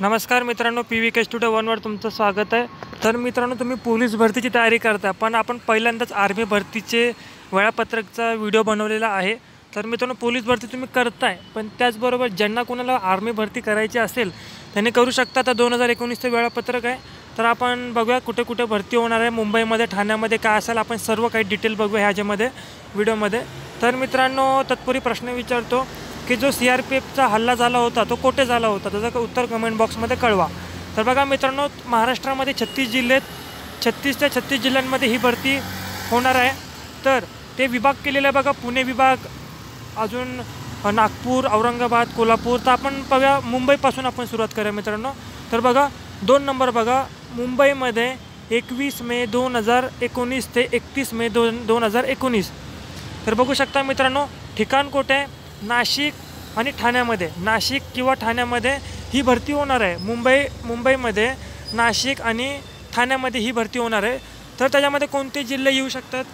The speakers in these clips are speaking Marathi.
नमस्कार मित्रांनो पी व्ही के स्टुडिओ वनवर तुमचं स्वागत आहे. तर मित्रांनो तुम्ही पोलीस भरतीची तयारी करता पण आपण पहिल्यांदाच आर्मी भरतीचे वेळापत्रकचा व्हिडिओ बनवलेला आहे. तर मित्रांनो पोलीस भरती तुम्ही करताय पण त्याचबरोबर ज्यांना कोणाला आर्मी भरती करायची असेल त्यांनी करू शकता. तर दोन हजार एकोणीसचं वेळापत्रक आहे. तर आपण बघूया कुठे कुठे भरती होणार आहे मुंबईमध्ये ठाण्यामध्ये काय असेल आपण सर्व काही डिटेल बघूया ह्याच्यामध्ये व्हिडिओमध्ये. तर मित्रांनो तत्पूर्वी प्रश्न विचारतो की जो सी आर पी एफचा हल्ला झाला होता तो कोठे झाला होता त्याचं उत्तर कमेंट बॉक्समध्ये कळवा. तर बघा मित्रांनो महाराष्ट्रामध्ये छत्तीस जिल्ह्यात छत्तीस ते छत्तीस जिल्ह्यांमध्ये ही भरती होणार आहे. तर ते विभाग केलेले आहे बघा पुणे विभाग अजून नागपूर औरंगाबाद कोल्हापूर तर आपण बघा मुंबईपासून आपण सुरुवात करूया मित्रांनो. तर बघा दोन नंबर बघा मुंबईमध्ये एकवीस मे दोन हजार एकोणीस ते एकतीस मे दोन दोन हजार एकोणीस. तर बघू शकता मित्रांनो ठिकाण कोठे? नाशिक आणि ठाण्यामध्ये नाशिक किंवा ठाण्यामध्ये ही भरती होणार आहे. मुंबई मुंबईमध्ये नाशिक आणि ठाण्यामध्ये ही भरती होणार आहे. तर त्याच्यामध्ये कोणते जिल्हे येऊ शकतात?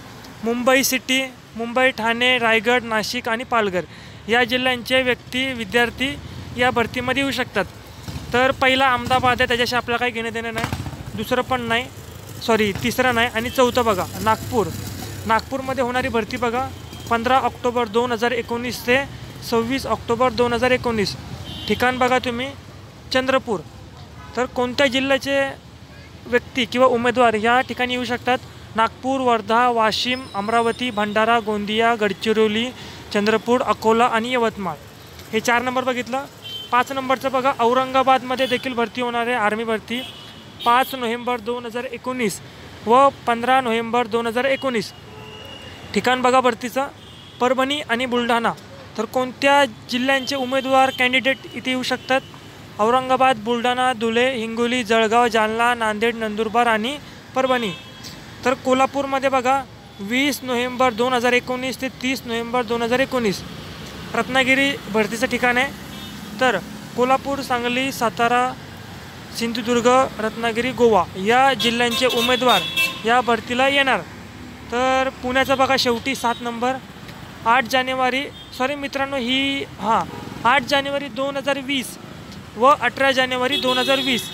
मुंबई सिटी मुंबई ठाणे रायगड नाशिक आणि पालघर या जिल्ह्यांचे व्यक्ती विद्यार्थी या भरतीमध्ये येऊ शकतात. तर पहिला अहमदाबाद आहे त्याच्याशी आपल्याला काही घेणं देणं नाही. दुसरं पण नाही. सॉरी तिसरं नाही आणि चौथं बघा नागपूर. नागपूरमध्ये होणारी भरती बघा पंधरा ऑक्टोबर दोन हजार एकोणीस ते सव्वीस ऑक्टोबर दोन हजार एकोणीस. ठिकाण बघा तुम्ही चंद्रपूर. तर कोणत्या जिल्ह्याचे व्यक्ती किंवा उमेदवार या ठिकाणी येऊ शकतात? नागपूर वर्धा वाशिम अमरावती भंडारा गोंदिया गडचिरोली चंद्रपूर अकोला आणि यवतमाळ. हे चार नंबर बघितलं. पाच नंबरचं बघा औरंगाबादमध्ये देखील भरती होणार आहे आर्मी भरती. पाच नोव्हेंबर दोन हजार एकोणीस व पंधरा नोव्हेंबर दोन हजार एकोणीस. ठिकाण बघा भरतीचं. परभणी आणि बुलढाणा. तर कोणत्या जिल्ह्यांचे उमेदवार कॅन्डिडेट इथे येऊ शकतात? औरंगाबाद बुलढाणा धुळे हिंगोली जळगाव जालना नांदेड नंदुरबार आणि परभणी. तर कोल्हापूरमध्ये बघा वीस नोव्हेंबर दोन हजार एकोणीस ते तीस नोव्हेंबर दोन हजार एकोणीस. रत्नागिरी भरतीचं ठिकाण आहे. तर कोल्हापूर सांगली सातारा सिंधुदुर्ग रत्नागिरी गोवा या जिल्ह्यांचे उमेदवार या भरतीला येणार. तर पुण्याचं बघा शेवटी सात नंबर. आठ जानेवारी सॉरी मित्रांनो ही हां आठ जानेवारी दोन हजार वीस व अठरा जानेवारी दोन हजार वीस.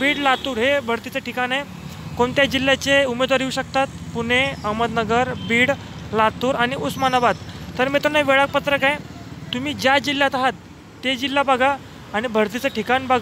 बीड लातूर हे भरतीचं ठिकाण आहे. कोणत्या जिल्ह्याचे उमेदवार येऊ शकतात? पुणे अहमदनगर बीड लातूर आणि उस्मानाबाद. तर मित्रांनो वेळापत्रक आहे. तुम्ही ज्या जिल्ह्यात आहात ते जिल्हा बघा आणि भरतीचं ठिकाण बघा.